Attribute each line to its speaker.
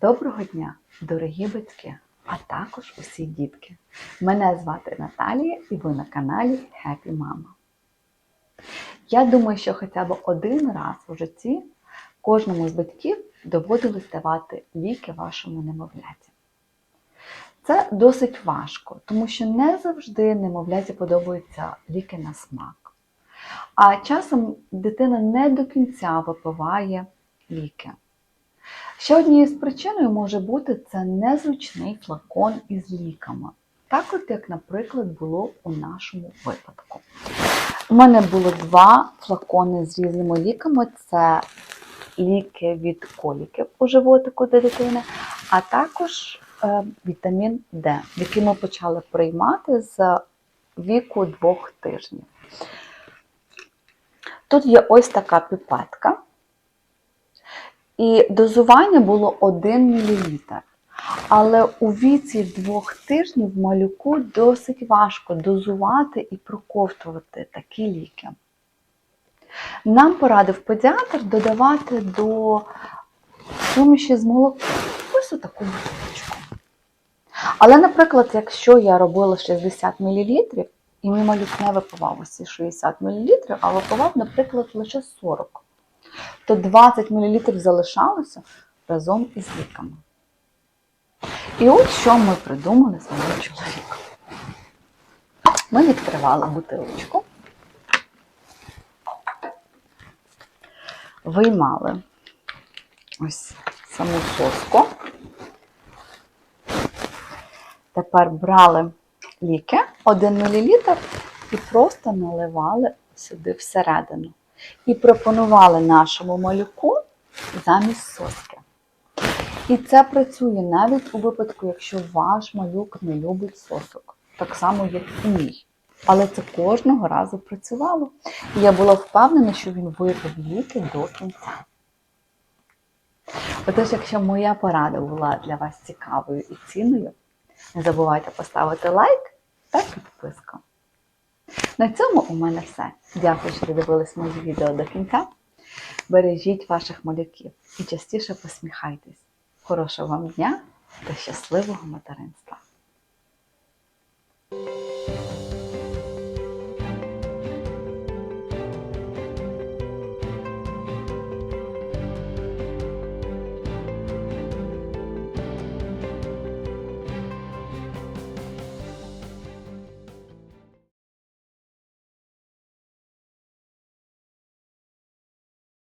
Speaker 1: Доброго дня, дорогі батьки, а також усі дітки. Мене звати Наталія і ви на каналі Happy Mama. Я думаю, що хоча б один раз у житті кожному з батьків доводилось давати ліки вашому немовляті. Це досить важко, тому що не завжди немовляті подобаються ліки на смак. А часом дитина не до кінця випиває ліки. Ще однією з причиною може бути це незручний флакон із ліками. Так от, як, наприклад, було у нашому випадку. У мене було два флакони з різними ліками. Це ліки від коліків у животику для дитини, а також е, вітамін Д, який ми почали приймати з віку двох тижнів. Тут є ось така піпетка. І дозування було 1 мл. Але у віці двох тижнів малюку досить важко дозувати і проковтувати такі ліки. Нам порадив педіатр додавати до суміші з молоком ось таку бутилочку. Але, наприклад, якщо я робила 60 мл, і мій малюк не випивав усі 60 мл, а випивав, наприклад, лише 40 то 20 мл залишалося разом із ліками. І от що ми придумали з моїм чоловіком. Ми відкривали бутилочку, виймали ось саму соску. Тепер брали ліки 1 мл і просто наливали сюди всередину і пропонували нашому малюку замість соски. І це працює навіть у випадку, якщо ваш малюк не любить сосок, так само, як і мій. Але це кожного разу працювало. І я була впевнена, що він випив ліки до кінця. Отож, якщо моя порада була для вас цікавою і цінною, не забувайте поставити лайк та підписку. На цьому у мене все. Дякую, що дивились мої відео до кінця. Бережіть ваших малюків і частіше посміхайтесь. Хорошого вам дня та щасливого материнства!